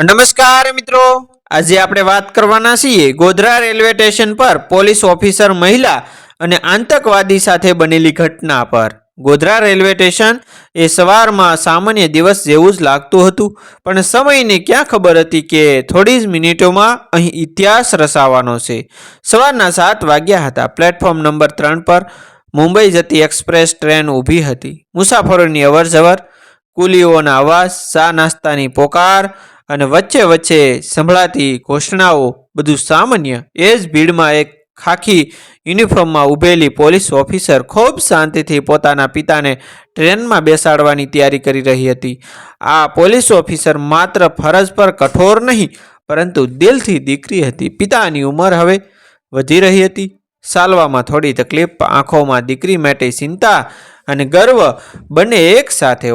નમસ્કાર મિત્રો. આજે આપણે વાત કરવાના છીએ ગોધરા રેલવે સ્ટેશન પર પોલીસ ઓફિસર મહિલા અને આતંકવાદી સાથે બનેલી ઘટના પર. ગોધરા રેલવે સ્ટેશન એ સવારમાં સામાન્ય દિવસ જેવું જ લાગતું હતું, પણ સમયને ક્યાં ખબર હતી કે થોડી જ મિનિટોમાં અહીં ઇતિહાસ રસાવાનો છે. સવારના સાત વાગ્યા હતા. પ્લેટફોર્મ નંબર ત્રણ પર મુંબઈ જતી એક્સપ્રેસ ટ્રેન ઊભી હતી. મુસાફરોની અવરજવર, કુલીઓના અવાજ ચા નાસ્તાની પોકાર અને વચ્ચે વચ્ચે સંભળાતી ઘોષણાઓ બધું સામાન્ય. એ જ ભીડમાં એક ખાખી યુનિફોર્મમાં ઊભેલી પોલીસ ઓફિસર ખૂબ શાંતિથી પોતાના પિતાને ટ્રેનમાં બેસાડવાની તૈયારી કરી રહી હતી. આ પોલીસ ઓફિસર માત્ર ફરજ પર કઠોર નહીં, પરંતુ દિલથી દીકરી હતી. પિતાની ઉંમર હવે વધી રહી હતી. સાલવામાં થોડી તકલીફ, આંખોમાં દીકરી માટે ચિંતા અને ગર્વ બંને એક સાથે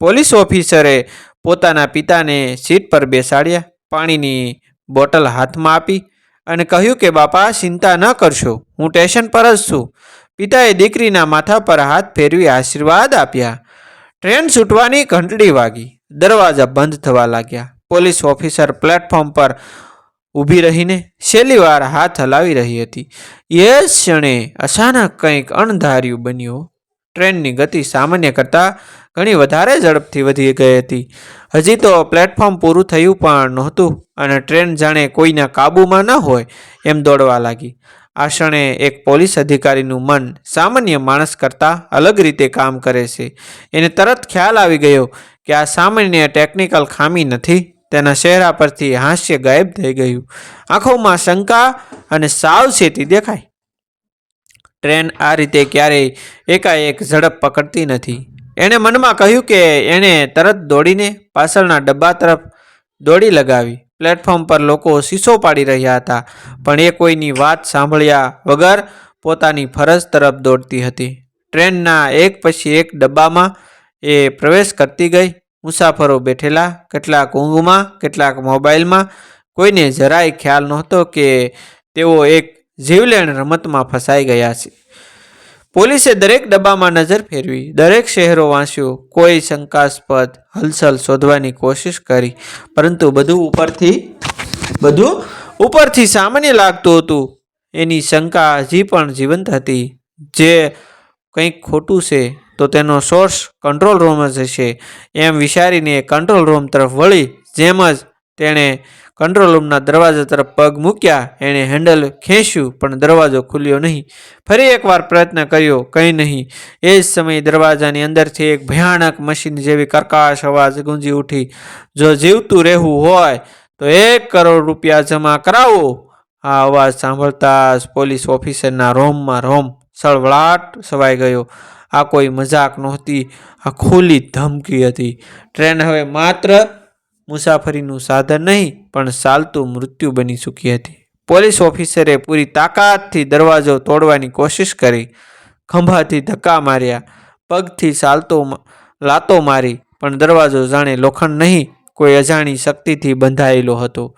પોલીસ ઓફિસરે પોતાના પિતાને સીટ પર બેસાડ્યા, પાણીની બોટલ હાથમાં આપી અને કહ્યું કે, બાપા, ચિંતા ન કરશો, હું સ્ટેશન પર જ છું. પિતાએ દીકરીના માથા પર હાથ ફેરવી આશીર્વાદ આપ્યા. ટ્રેન છૂટવાની ઘંટડી વાગી. દરવાજા બંધ થવા લાગ્યા. પોલીસ ઓફિસર પ્લેટફોર્મ પર ઊભી રહીને છેલ્લી વાર હાથ હલાવી રહી હતી. એ ક્ષણે અચાનક કંઈક અણધાર્યું બન્યું. ટ્રેનની ગતિ સામાન્ય કરતાં ઘણી વધારે ઝડપથી વધી ગઈ હતી. હજી તો પ્લેટફોર્મ પૂરું થયું પણ નહોતું અને ટ્રેન જાણે કોઈના કાબૂમાં ન હોય એમ દોડવા લાગી. આ ક્ષણે એક પોલીસ અધિકારીનું મન સામાન્ય માણસ કરતાં અલગ રીતે કામ કરે છે. એને તરત ખ્યાલ આવી ગયો કે આ સામાન્ય ટેકનિકલ ખામી નથી. તેના ચહેરા પરથી હાસ્ય ગાયબ થઈ ગયું. આંખોમાં શંકા અને સાવચેતી દેખાય. ટ્રેન આ રીતે ક્યારેય એકાએક ઝડપ પકડતી નથી. એણે મનમાં કહ્યું કે એણે તરત દોડીને પાછળના ડબ્બા તરફ દોડી લગાવી. પ્લેટફોર્મ પર લોકો શીશો પાડી રહ્યા હતા, પણ એ કોઈની વાત સાંભળ્યા વગર પોતાની ફરજ તરફ દોડતી હતી. ટ્રેનના એક પછી એક ડબ્બામાં એ પ્રવેશ કરતી ગઈ. મુસાફરો બેઠેલા, કેટલાક ઊંઘમાં, કેટલાક મોબાઈલમાં. કોઈને જરાય ખ્યાલ નહોતો કે તેઓ એક જીવલેણ રમતમાં ફસાઈ ગયા છે. પોલીસે દરેક ડબ્બામાં નજર ફેરવી. દરેક શહેરો વાંચ્યો કોઈ શંકાસ્પદ હલચલ શોધવાની કોશિશ કરી. પરંતુ બધું ઉપરથી બધું ઉપરથી સામાન્ય લાગતું હતું. એની શંકા હજી પણ જીવંત હતી. જે કંઈક ખોટું છે, તો તેનો સોર્સ કંટ્રોલ રૂમ જ હશે. એમ વિચારીને કંટ્રોલ રૂમ તરફ વળી, જેમ જ તેણે કંટ્રોલ રૂમના દરવાજા તરફ પગ મૂક્યા. એણે હેન્ડલ ખેંચ્યું, પણ દરવાજો ખુલ્યો નહીં. ફરી એકવાર પ્રયત્ન કર્યો, કંઈ નહીં. એ જ સમયે દરવાજાની અંદરથી એક ભયાનક મશીન જેવી કર્કાશ અવાજ ગુંજી ઉઠી. જો જીવતું રહેવું હોય, તો એક કરોડ રૂપિયા જમા કરાવો. આ અવાજ સાંભળતા જ પોલીસ ઓફિસરના રોમમાં રોમ સળવળાટ સવાઈ ગયો. આ કોઈ મજાક નહોતી, આ ખુલ્લી ધમકી હતી. ટ્રેન હવે માત્ર મુસાફરીનું સાધન નહીં, પણ ચાલતું મૃત્યુ બની ચૂકી હતી. પોલીસ ઓફિસરે પૂરી તાકાતથી દરવાજો તોડવાની કોશિશ કરી, ખંભાથી ધક્કા માર્યા, પગથી ચાલતો લાતો મારી, પણ દરવાજો જાણે લોખંડ નહીં, કોઈ અજાણી શક્તિથી બંધાયેલો હતો.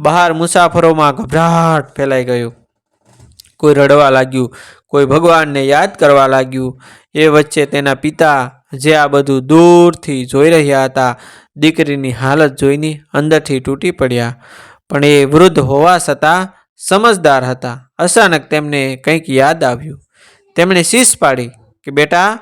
બહાર મુસાફરોમાં ગભરાટ ફેલાઈ ગયો. કોઈ રડવા લાગ્યું, કોઈ ભગવાનને યાદ કરવા લાગ્યું, એ વચ્ચે તેના પિતા જે આ બધું દૂરથી જોઈ રહ્યા હતા, દીકરીની હાલત જોઈને અંદરથી તૂટી પડ્યા. પણ એ વૃદ્ધ હોવા છતાં સમજદાર હતા. અચાનક તેમને કંઈક યાદ આવ્યું. તેમણે શીશ પાડી કે, બેટા,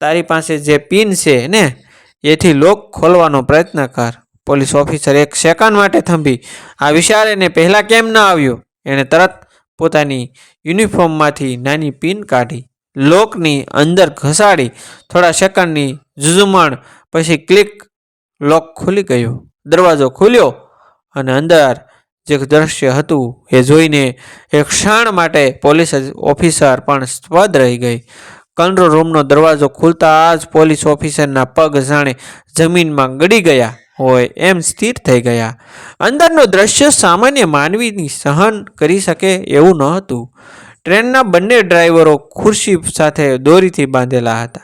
તારી પાસે જે પિન છે ને, એથી લોક ખોલવાનો પ્રયત્ન કર. પોલીસ ઓફિસર એક સેકન્ડ માટે થંભી, આ વિચાર એને પહેલાં કેમ ન આવ્યો? એણે તરત પોતાની યુનિફોર્મમાંથી નાની પિન કાઢી. લોકની અંદર ઘસાડી, થોડા સેકન્ડની ઝુઝુમણ, પછી ક્લિક, લોક ખુલી ગયો. દરવાજો ખુલ્યો અને અંદર જે દ્રશ્ય હતું એ જોઈને એક ક્ષણ માટે પોલીસ ઓફિસર પણ સ્પદ રહી ગઈ. કંટ્રોલ રૂમનો દરવાજો ખુલતા જ પોલીસ ઓફિસરના પગ જાણે જમીનમાં ગળી ગયા હોય એમ સ્થિર થઈ ગયા. અંદરનું દ્રશ્ય સામાન્ય માનવીની સહન કરી શકે એવું ન હતું ટ્રેનના બંને ડ્રાઈવરો ખુરશી સાથે દોરીથી બાંધેલા હતા.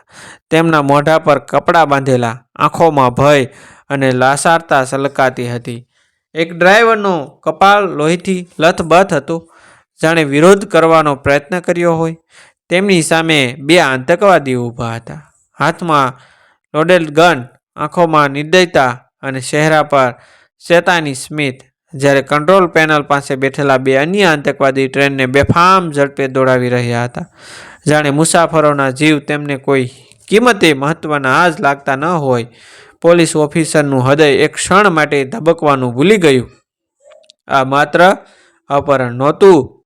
તેમના મોઢા પર કપડાં બાંધેલા, આંખોમાં ભય અને લાસારતા સલકાતી હતી. એક ડ્રાઈવરનું કપાળ લોહીથી લથબથ હતું. જાણે વિરોધ કરવાનો પ્રયત્ન કર્યો હોય. તેમની સામે બે આતંકવાદી ઊભા હતા. હાથમાં લોડેલ ગન, આંખોમાં નિર્દયતા અને ચહેરા પર શેતાની સ્મિથ જ્યારે કંટ્રોલ પેનલ પાસે બેઠેલા બે અન્ય આતંકવાદી ટ્રેનને બેફામ ઝડપે દોડાવી રહ્યા હતા. જાણે મુસાફરોના જીવ તેમને કોઈ કિંમતે મહત્વના આજ લાગતા ન હોય. પોલીસ ઓફિસરનું હૃદય એક ક્ષણ માટે ધબકવાનું ભૂલી ગયું. આ માત્ર અપહરણ નહોતું.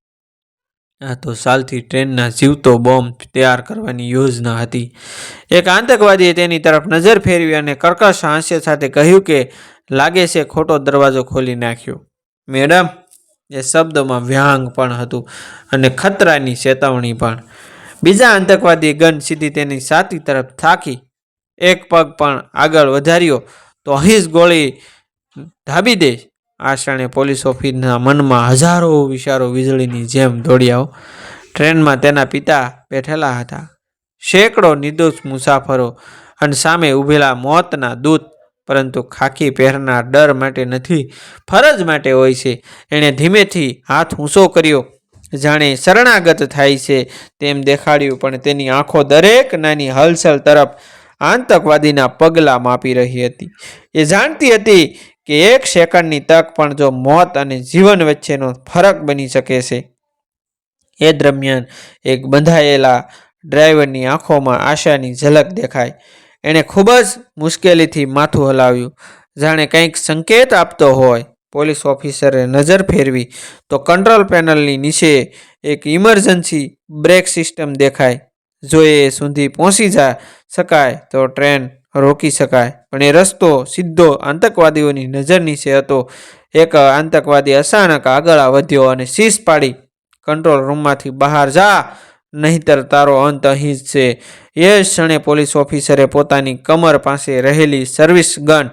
આ તો સાલથી ટ્રેનના જીવતો બોમ્બ તૈયાર કરવાની યોજના હતી. એક આતંકવાદીએ તેની તરફ નજર ફેરવી અને કર્કશ હાસ્ય સાથે કહ્યું કે લાગે છે ખોટો દરવાજો ખોલી નાખ્યો. મેડમ, એ શબ્દોમાં વ્યાંગ પણ હતું અને ખતરાની ચેતવણી પણ. બીજા આતંકવાદી ગન સીધી તેની છાતી તરફ થાકી. એક પગ પણ આગળ વધાર્યો, તો અહીં જ ગોળી ધાબી દે. આ ક્ષણે પોલીસ ઓફિસના મનમાં હજારો વિચારો વીજળીની જેમ દોડ્યાઓ ટ્રેનમાં તેના પિતા બેઠેલા હતા. સેંકડો નિર્દોષ મુસાફરો અને સામે ઊભેલા મોતના દૂત પરંતુ ખાખી પહેરનાર ડર માટે નથી, ફરજ માટે હોય છે. એણે ધીમેથી હાથ ઊંચો કર્યો. જાણે શરણાગત થાય છે તેમ દેખાડ્યું, પણ તેની આંખો દરેક નાની હલચલ તરફ આતંકવાદીના પગલાં માપી રહી હતી. એ જાણતી હતી કે એક સેકન્ડની તક પણ જો મોત અને જીવન વચ્ચેનો ફરક બની શકે છે. એ દરમિયાન એક બંધાયેલા ડ્રાઈવરની આંખોમાં આશાની ઝલક દેખાય. એણે ખૂબ જ મુશ્કેલીથી માથું હલાવ્યું. જાણે કંઈક સંકેત આપતો હોય. પોલીસ ઓફિસરે નજર ફેરવી તો કંટ્રોલ પેનલની નીચે એક ઇમરજન્સી બ્રેક સિસ્ટમ દેખાય. જો એ સુધી પહોંચી જા શકાય તો ટ્રેન રોકી શકાય. પણ એ રસ્તો સીધો આતંકવાદીઓની નજર નીચે હતો. એક આતંકવાદી અચાનક આગળ વધ્યો અને શીશ પાડી. કંટ્રોલ રૂમમાંથી બહાર જા. નહીંતર તારો અંત અહીં જ છે. એ ક્ષણે પોલીસ ઓફિસરે પોતાની કમર પાસે રહેલી સર્વિસ ગન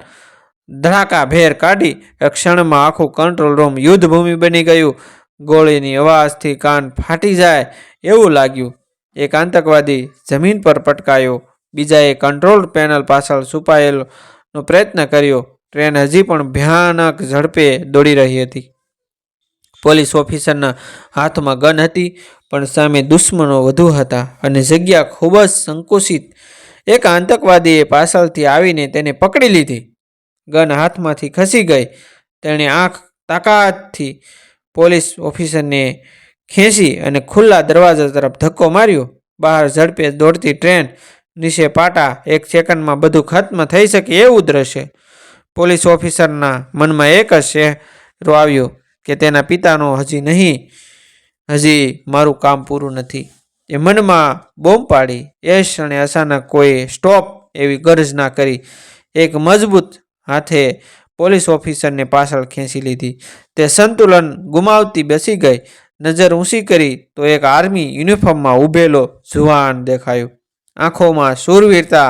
ધડાકા ભેર કાઢી ક્ષણમાં આખું કંટ્રોલ રૂમ યુદ્ધભૂમિ બની ગયું. ગોળીની અવાજથી કાન ફાટી જાય એવું લાગ્યું. એક આતંકવાદી જમીન પર પટકાયો. બીજાએ કંટ્રોલ પેનલ પાછળ છુપાયેલો પ્રયત્ન કર્યો. ટ્રેન હજી પણ ભયાનક ઝડપે દોડી રહી હતી. પોલીસ ઓફિસરના હાથમાં ગન હતી, પણ સામે દુશ્મનો વધુ હતા અને જગ્યા ખૂબ જ સંકુચિત એક આતંકવાદીએ પાછળથી આવીને તેને પકડી લીધી. ગન હાથમાંથી ખસી ગઈ. તેણે આંખ તાકાતથી પોલીસ ઓફિસરને ખેંચી અને ખુલ્લા દરવાજા તરફ ધક્કો માર્યો. બહાર ઝડપે દોડતી ટ્રેન નીચે પાટા એક સેકન્ડમાં બધું ખત્મ થઈ શકે એવું દ્રશ્ય પોલીસ ઓફિસરના મનમાં એક જ શહેરો આવ્યો. કે તેના પિતાનો હજી નહીં, હજી મારું કામ પૂરું નથી. એ મનમાં બોમ્બ પાડી, એ ક્ષણે અચાનક કોઈ સ્ટોપ એવી ગર્જના કરી, એક મજબૂત હાથે પોલીસ ઓફિસરને પાછળ ખેંચી લીધી. તે સંતુલન ગુમાવતી બેસી ગઈ, નજર ઊંચી કરી તો એક આર્મી યુનિફોર્મમાં ઊભેલો જુવાન દેખાયો. આંખોમાં શૂરવીરતા,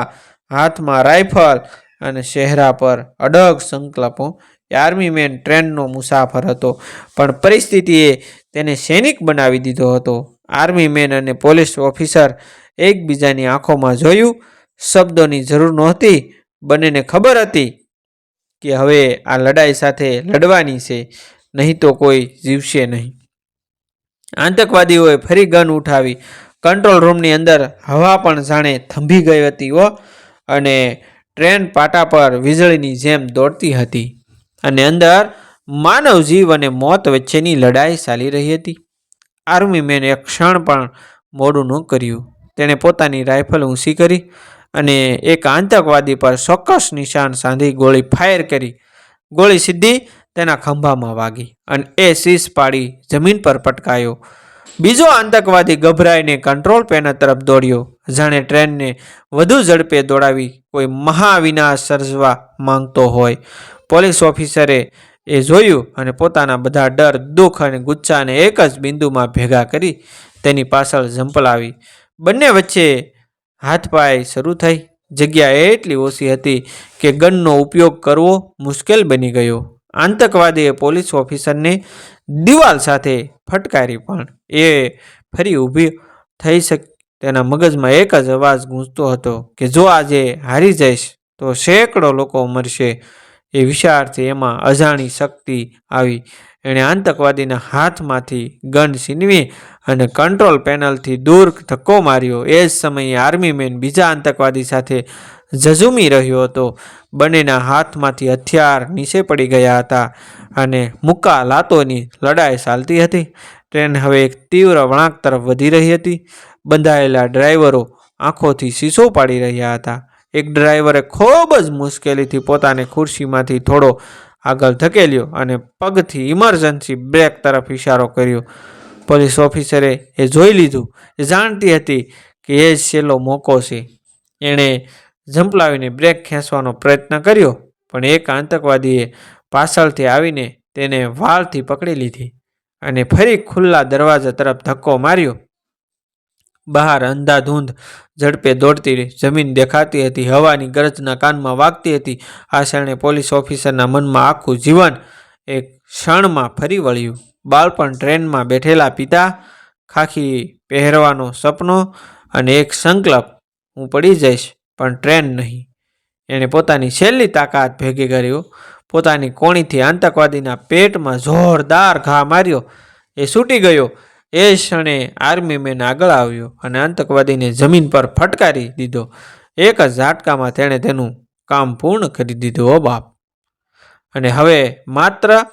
હાથમાં રાઇફલ અને ચહેરા પર અડગ સંકલ્પો એ આર્મી મેન ટ્રેનનો મુસાફર હતો. પણ પરિસ્થિતિએ તેને સૈનિક બનાવી દીધો હતો. આર્મી મેન અને પોલીસ ઓફિસર એકબીજાની આંખોમાં જોયું. શબ્દોની જરૂર નહોતી. બંનેને ખબર હતી કે હવે આ લડાઈ સાથે લડવાની છે, નહીં તો કોઈ જીવશે નહીં. આતંકવાદીઓએ ફરી ગન ઉઠાવી. કંટ્રોલ રૂમની અંદર હવા પણ જાણે થંભી ગઈ હતી અને ટ્રેન પાટા પર વીજળીની જેમ દોડતી હતી. અને અંદર માનવ જીવ અને મોત વચ્ચેની લડાઈ ચાલી રહી હતી. આર્મી મેન એક ક્ષણ પણ મોડું ન કર્યું. તેણે પોતાની રાઇફલ ઊંચી કરી અને એક આતંકવાદી પર ચોક્કસ નિશાન સાંધી ગોળી ફાયર કરી. ગોળી સીધી તેના ખંભામાં વાગી અને એ શીશ પાડી જમીન પર પટકાયો. બીજો આતંકવાદી ગભરાઈને કંટ્રોલ પેનલ તરફ દોડ્યો. જાણે ટ્રેનને વધુ ઝડપે દોડાવી કોઈ મહાવિનાશ સર્જવા માંગતો હોય. પોલીસ ઓફિસરે એ જોયું અને પોતાના બધા ડર, દુઃખ અને ગુચ્છાને એક જ બિંદુમાં ભેગા કરી તેની પાછળ ઝંપલાવી. બંને વચ્ચે હાથપાય શરૂ થઈ. જગ્યા એટલી ઓછી હતી કે ગનનો ઉપયોગ કરવો મુશ્કેલ બની ગયો. આતંકવાદીએ પોલીસ ઓફિસરને દિવાલ સાથે ફટકારી પણ એ ફરી ઊભી થઈ શક, તેના મગજમાં એક જ અવાજ ગૂંજતો હતો કે જો આજે હારી જઈશ તો સેંકડો લોકો મરશે. એ વિચારથી એમાં અજાણી શક્તિ આવી. એણે આતંકવાદીના હાથમાંથી ગન છીનવી અને કંટ્રોલ પેનલથી દૂર ધક્કો માર્યો. એ જ સમયે આર્મી મેન બીજા આતંકવાદી સાથે ઝઝુમી રહ્યો હતો. બંનેના હાથમાંથી હથિયાર નીચે પડી ગયા હતા અને મુક્કા લાતોની લડાઈ ચાલતી હતી. ટ્રેન હવે એક તીવ્ર વળાંક તરફ વધી રહી હતી. બંધાયેલા ડ્રાઈવરો આંખોથી શીશો પાડી રહ્યા હતા. એક ડ્રાઈવરે ખૂબ જ મુશ્કેલીથી પોતાને ખુરશીમાંથી થોડો આગળ ધકેલ્યો અને પગથી ઇમરજન્સી બ્રેક તરફ ઇશારો કર્યો. પોલીસ ઓફિસરે એ જોઈ લીધું. એ જાણતી હતી કે એ જ છેલ્લો મોકો છે. એણે ઝંપલાવીને બ્રેક ખેંચવાનો પ્રયત્ન કર્યો, પણ એક આતંકવાદીએ પાછળથી આવીને તેને વાળથી પકડી લીધી અને ફરી ખુલ્લા દરવાજા તરફ ધક્કો માર્યો. બહાર અંધાધૂંધ ઝડપે દોડતી જમીન દેખાતી હતી, હવાની ગરજના કાનમાં વાગતી હતી. આ ક્ષણે પોલીસ ઓફિસરના મનમાં આખું જીવન એક ક્ષણમાં ફરી વળ્યું. બાળપણ ટ્રેનમાં બેઠેલા પિતા ખાખી પહેરવાનો સપનો અને એક સંકલ્પ, હું પડી જઈશ, પણ ટ્રેન નહીં. એણે પોતાની છેલ્લી તાકાત ભેગી કર્યો પોતાની કોણીથી આતંકવાદીના પેટમાં જોરદાર ઘા માર્યો. એ છૂટી ગયો. એ ક્ષણે આર્મી મેન આગળ આવ્યો અને આતંકવાદીને જમીન પર ફટકારી દીધો. એક જ ઝાટકામાં તેણે તેનું કામ પૂર્ણ કરી દીધું, ઓ બાપ. અને હવે માત્ર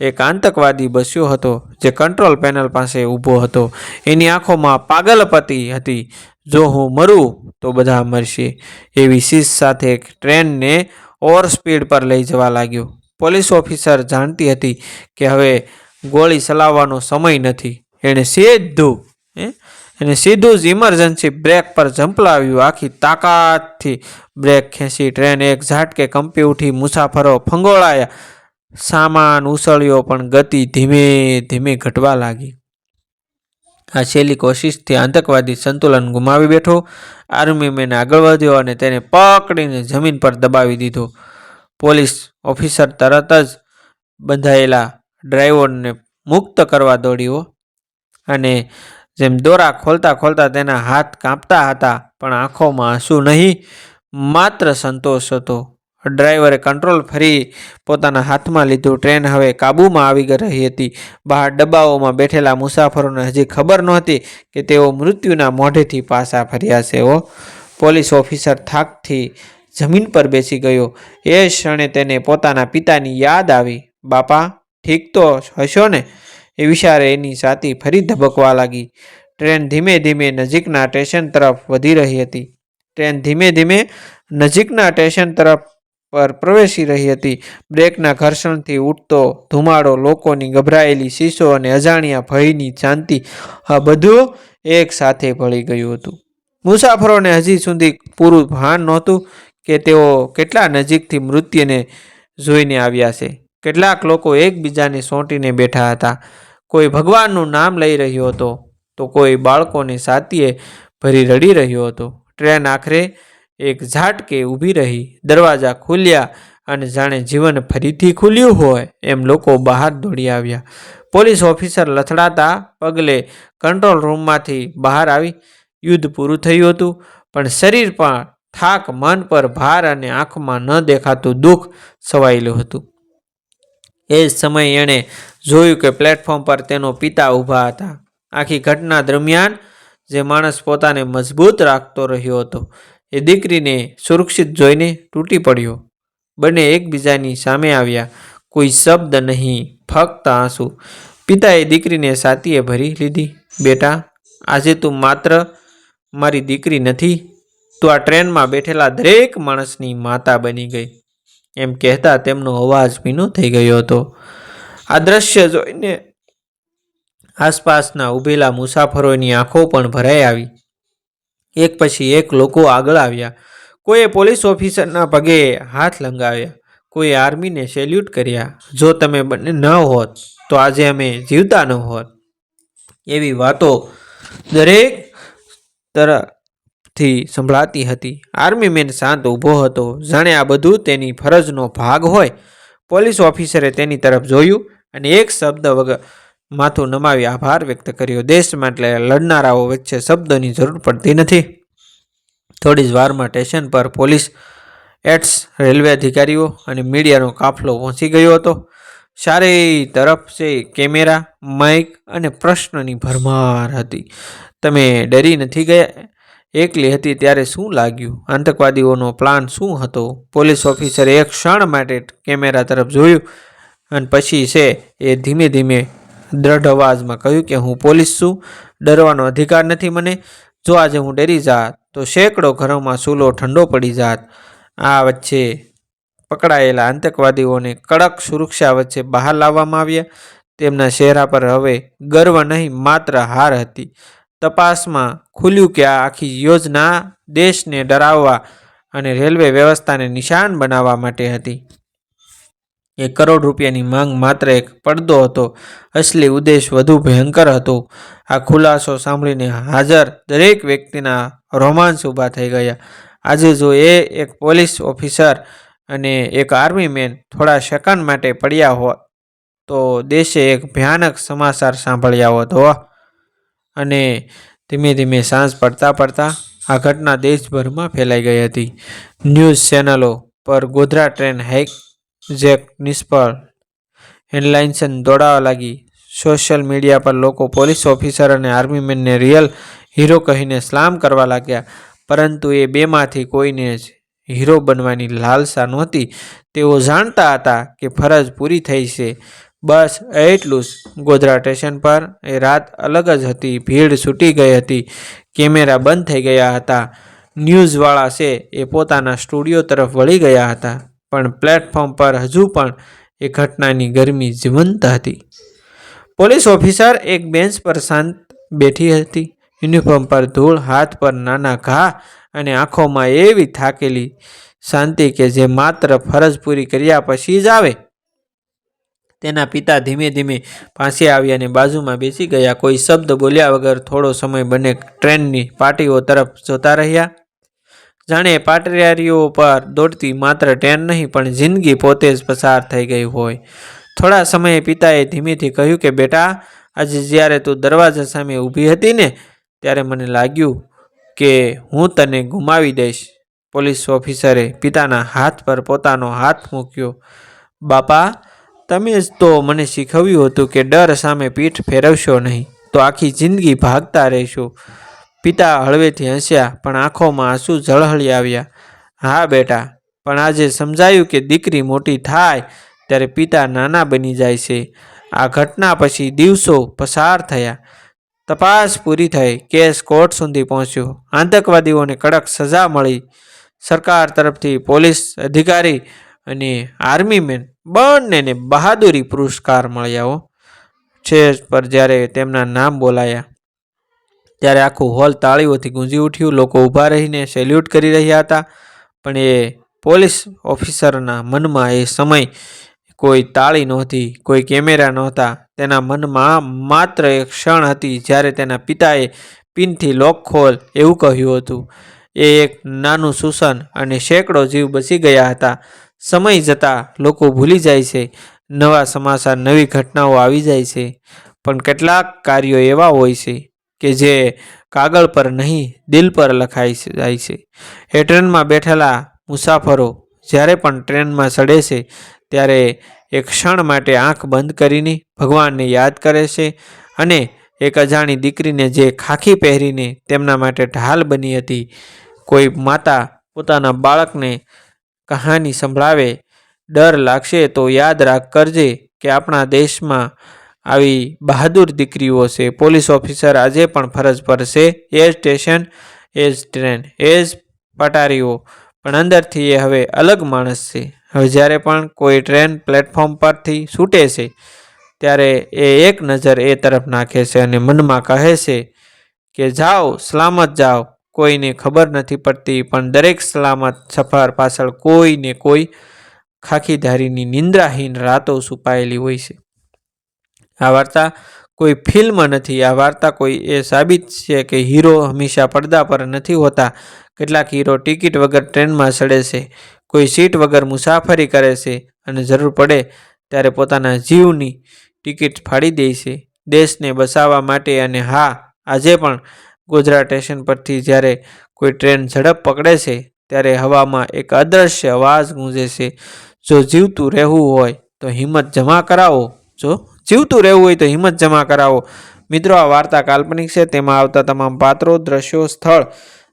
એક આતંકવાદી બસ્યો હતો, જે કંટ્રોલ પેનલ પાસે ઊભો હતો. એની આંખોમાં પાગલપતિ હતી. જો હું મરું તો બધા મરશે. એવી શીશ સાથે એક ટ્રેનને ઓવર સ્પીડ પર લઈ જવા લાગ્યો. પોલીસ ઓફિસર જાણતી હતી કે હવે ગોળી ચલાવવાનો સમય નથી. એણે સીધું, હે? એને સીધું જ ઇમરજન્સી બ્રેક પર ઝંપલાવ્યું. આખી તાકાતથી બ્રેક ખેંચી ટ્રેન એક ઝાટકે કંપી ઉઠી, મુસાફરો ફંગોળાયા. સામાન ઉછળ્યો પણ ગતિ ધીમે ધીમે ઘટવા લાગી. આ છેલ્લી કોશિશથી આતંકવાદી સંતુલન ગુમાવી બેઠો. આર્મી મેન આગળ વધ્યો અને તેને પકડીને જમીન પર દબાવી દીધો. પોલીસ ઓફિસર તરત જ બંધાયેલા ડ્રાઈવરને મુક્ત કરવા દોડ્યો. અને જેમ દોરા ખોલતા ખોલતા તેના હાથ કાંપતા હતા, પણ આંખોમાં આંસુ નહીં, માત્ર સંતોષ હતો. ડ્રાઈવરે કંટ્રોલ ફરી પોતાના હાથમાં લીધું. ટ્રેન હવે કાબૂમાં આવી રહી હતી. બહાર ડબ્બાઓમાં બેઠેલા મુસાફરોને હજી ખબર નહોતી કે તેઓ મૃત્યુના મોઢેથી પાછા ફર્યા છે. ઓ, પોલીસ ઓફિસર થાકથી જમીન પર બેસી ગયો. એ ક્ષણે તેને પોતાના પિતાની યાદ આવી. બાપા, ઠીક તો હશો ને? એ વિચારે એની છાતી ફરી ધબકવા લાગી. ટ્રેન ધીમે ધીમે નજીકના સ્ટેશન તરફ વધી રહી હતી. ટ્રેન ધીમે ધીમે નજીકના સ્ટેશન તરફ પર પ્રવેશી રહી હતી. બ્રેકના ઘર્ષણથી ઉઠતો ધુમાડો લોકોની ગભરાયેલી શીશો અને અજાણ્યા ભયની શાંતિ, આ બધું એક સાથે ભળી ગયું હતું. મુસાફરોને હજી સુધી પૂરું ભાન નહોતું કે તેઓ કેટલા નજીકથી મૃત્યુને જોઈને આવ્યા છે. કેટલાક લોકો એકબીજાને સોંટીને બેઠા હતા. કોઈ ભગવાનનું નામ લઈ રહ્યો હતો તો કોઈ બાળકોને સાતીએ ભરી રડી રહ્યો હતો. ટ્રેન આખરે એક ઝાટકે ઊભી રહી. દરવાજા ખુલ્યા અને જાણે જીવન ફરીથી ખુલ્યું હોય એમ લોકો બહાર દોડી આવ્યા. પોલીસ ઓફિસર લથડાતા પગલે કંટ્રોલ રૂમમાંથી બહાર આવી. યુદ્ધ પૂરું થયું હતું, પણ શરીર પણ થાક મન પર ભાર અને આંખમાં ન દેખાતું દુઃખ સવાયેલું હતું. એ જ સમયે એણે જોયું કે પ્લેટફોર્મ પર તેનો પિતા ઊભા હતા. આખી ઘટના દરમિયાન જે માણસ પોતાને મજબૂત રાખતો રહ્યો હતો, એ દીકરીને સુરક્ષિત જોઈને તૂટી પડ્યો. બંને એકબીજાની સામે આવ્યા. કોઈ શબ્દ નહીં, ફક્ત આંસુ. પિતાએ દીકરીને સાતીએ ભરી લીધી. બેટા, આજે તું માત્ર મારી દીકરી નથી, તું આ ટ્રેનમાં બેઠેલા દરેક માણસની માતા બની ગઈ. એમ કહેતા તેમનો અવાજ ભીનો થઈ ગયો હતો. આ દ્રશ્ય જોઈને આસપાસના ઊભેલા મુસાફરોની આંખો પણ ભરાઈ આવી. એક પછી એક લોકો આગળ આવ્યા. કોઈએ પોલીસ ઓફિસરના પગે હાથ લંગાવ્યા. કોઈ આર્મીને સેલ્યુટ કર્યા. જો તમે બંને ન હોત, તો આજે અમે જીવતા ન હોત. એવી વાતો દરેક તરફથી સંભળાતી હતી. આર્મી મેન શાંત ઊભો હતો. જાણે આ બધું તેની ફરજનો ભાગ હોય. પોલીસ ઓફિસરે તેની તરફ જોયું અને એક શબ્દ વગર માથું નમાવી આભાર વ્યક્ત કર્યો. દેશ માટે લડનારાઓ વચ્ચે શબ્દોની જરૂર પડતી નથી. થોડી જ વારમાં સ્ટેશન પર પોલીસ એટ્સ રેલવે અધિકારીઓ અને મીડિયાનો કાફલો પહોંચી ગયો હતો. ચારે તરફ છે કેમેરા, માઇક અને પ્રશ્નની ભરમાર હતી. તમે ડરી નથી ગયા? એકલી હતી ત્યારે શું લાગ્યું? આતંકવાદીઓનો પ્લાન શું હતો? પોલીસ ઓફિસરે એક ક્ષણ માટે કેમેરા તરફ જોયું અને પછી છે એ ધીમે ધીમે દ્રઢ અવાજમાં કહ્યું કે હું પોલીસ છું, ડરવાનો અધિકાર નથી મને. જો આજે હું ડરી જાત, તો સેંકડો ઘરોમાં સૂલો ઠંડો પડી જાત. આ વચ્ચે પકડાયેલા આતંકવાદીઓને કડક સુરક્ષા વચ્ચે બહાર લાવવામાં આવ્યા. તેમના ચહેરા પર હવે ગર્વ નહીં, માત્ર હાર હતી. તપાસમાં ખુલ્યું કે આ આખી યોજના દેશને ડરાવવા અને રેલવે વ્યવસ્થાને નિશાન બનાવવા માટે હતી. એક કરોડ રૂપિયાની માંગ માત્ર એક પડદો હતો. અસલી ઉદ્દેશ વધુ ભયંકર હતો. આ ખુલાસો સાંભળીને હાજર દરેક વ્યક્તિના રોમાંચ ઊભા થઈ ગયા. આજે જો એ એક પોલીસ ઓફિસર અને એક આર્મી મેન થોડા સેકન્ડ માટે પડ્યા હોત, તો દેશે એક ભયાનક સમાચાર સાંભળ્યા હોત અને ધીમે ધીમે સાંજ પડતા પડતા આ ઘટના દેશભરમાં ફેલાઈ ગઈ હતી. ન્યૂઝ ચેનલો પર ગોધરા ટ્રેન હાઇક જેક નિષ્ફળ, હેડલાઇન્સન દોડાવા લાગી. સોશિયલ મીડિયા પર લોકો પોલીસ ઓફિસર અને આર્મીમેનને રિયલ હીરો કહીને સ્લામ કરવા લાગ્યા, પરંતુ એ બેમાંથી કોઈને જ હીરો બનવાની લાલસા નહોતી. તેઓ જાણતા હતા કે ફરજ પૂરી થઈ છે. બસ એટલું જ. ગોધરા સ્ટેશન પર એ રાત અલગ જ હતી. ભીડ છૂટી ગઈ હતી. કેમેરા બંધ થઈ ગયા હતા. ન્યૂઝવાળા છે એ પોતાના સ્ટુડિયો તરફ વળી ગયા હતા. પણ પ્લેટફોર્મ પર હજુ પણ એ ઘટનાની ગરમી જીવંત હતી. પોલીસ ઓફિસર એક બેન્ચ પર શાંત બેઠી હતી. યુનિફોર્મ પર ધૂળ, હાથ પર નાના ઘા અને આંખોમાં એવી થાકેલી શાંતિ કે જે માત્ર ફરજ પૂરી કર્યા પછી જ આવે. તેના પિતા ધીમે ધીમે પાસે આવ્યા અને બાજુમાં બેસી ગયા. કોઈ શબ્દ બોલ્યા વગર થોડો સમય બંને ટ્રેનની પાટીઓ તરફ જોતા રહ્યા. જાણે પાટિયારીઓ પર દોડતી માત્ર ટ્રેન નહીં, પણ જિંદગી પોતે જ પસાર થઈ ગઈ હોય. થોડા સમયે પિતાએ ધીમેથી કહ્યું કે, બેટા, આજે જ્યારે તું દરવાજા સામે ઊભી હતી ને, ત્યારે મને લાગ્યું કે હું તને ગુમાવી દઈશ. પોલીસ ઓફિસરે પિતાના હાથ પર પોતાનો હાથ મૂક્યો. બાપા તમે જ તો મને શીખવ્યું હતું કે ડર સામે પીઠ ફેરવશો નહીં, તો આખી જિંદગી ભાગતા રહેશો. પિતા હળવેથી હસ્યા, પણ આંખોમાં આંસુ ઝળહળી આવ્યા. હા બેટા, પણ આજે સમજાયું કે દીકરી મોટી થાય, ત્યારે પિતા નાના બની જાય છે. આ ઘટના પછી દિવસો પસાર થયા. તપાસ પૂરી થઈ, કેસ કોર્ટ સુધી પહોંચ્યો. આતંકવાદીઓને કડક સજા મળી. સરકાર તરફથી પોલીસ અધિકારી અને આર્મી મેન બંનેને બહાદુરી પુરસ્કાર મળ્યા છે પર જ્યારે તેમના નામ બોલાયા, ત્યારે આખું હોલ તાળીઓથી ગુંજી ઉઠ્યું. લોકો ઊભા રહીને સેલ્યુટ કરી રહ્યા હતા, પણ એ પોલીસ ઓફિસરના મનમાં એ સમય કોઈ તાળી નહોતી, કોઈ કેમેરા નહોતા. તેના મનમાં માત્ર એક ક્ષણ હતી જ્યારે તેના પિતાએ પિનથી લોક ખોલ એવું કહ્યું હતું. એ એક નાનું સુસન અને સેંકડો જીવ બચી ગયા હતા. સમય જતાં લોકો ભૂલી જાય છે. નવા સમાચાર, નવી ઘટનાઓ આવી જાય છે. પણ કેટલાક કાર્યો એવા હોય છે કે જે કાગળ પર નહીં, દિલ પર લખાઈ જાય છે. એ ટ્રેનમાં બેઠેલા મુસાફરો જ્યારે પણ ટ્રેનમાં ચડે છે, ત્યારે એક ક્ષણ માટે આંખ બંધ કરીને ભગવાનને યાદ કરે છે અને એક અજાણી દીકરીને જે ખાખી પહેરીને તેમના માટે ઢાલ બની હતી, કોઈ માતા પોતાના બાળકને કહાની સંભળાવે, ડર લાગશે તો યાદ રાખ કરજે કે આપણા દેશમાં આવી બહાદુર દીકરીઓ છે. પોલીસ ઓફિસર આજે પણ ફરજ પર છે એ સ્ટેશન, એ ટ્રેન, એ જ પટારીઓ, પણ અંદરથી એ હવે અલગ માણસ છે. હવે જ્યારે પણ કોઈ ટ્રેન પ્લેટફોર્મ પરથી છૂટે છે, ત્યારે એ એક નજર એ તરફ નાખે છે અને મનમાં કહે છે કે, જાઓ, સલામત જાઓ. કોઈને ખબર નથી પડતી, પણ દરેક સલામત સફર પાછળ કોઈને કોઈ ખાખીધારીની નિંદ્રાહીન રાતો છુપાયેલી હોય છે. આ વાર્તા કોઈ ફિલ્મ નથી, આ વાર્તા કોઈ એ સાબિત છે કે હીરો હંમેશા પડદા પર નથી હોતા, કેટલાક હીરો ટિકિટ વગર ટ્રેનમાં ચડે છે, કોઈ સીટ વગર મુસાફરી કરે છે અને જરૂર પડે ત્યારે પોતાના જીવની ટિકિટ ફાડી દે છે. દેશને બચાવવા માટે અને હા, આજે પણ ગોધરા સ્ટેશન પરથી જ્યારે કોઈ ટ્રેન ઝડપ પકડે છે, ત્યારે હવામાં એક અદ્રશ્ય અવાજ ગુંજે છે, જો જીવતું રહેવું હોય તો હિંમત જમા કરાવો. જો જીવતું રહેવું હોય તો હિંમત જમા કરાવો. મિત્રો, આ વાર્તા કાલ્પનિક છે. તેમાં આવતા તમામ પાત્રો, દ્રશ્યો, સ્થળ,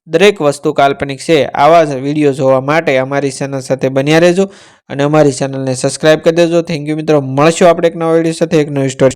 દરેક વસ્તુ કાલ્પનિક છે. આવા જ વીડિયો જોવા માટે અમારી ચેનલ સાથે બન્યા રહેજો અને અમારી ચેનલને સબસ્ક્રાઈબ કરી દેજો. થેન્ક યુ મિત્રો. મળશું આપણે એક નવા વીડિયો સાથે. એક નવી સ્ટોરી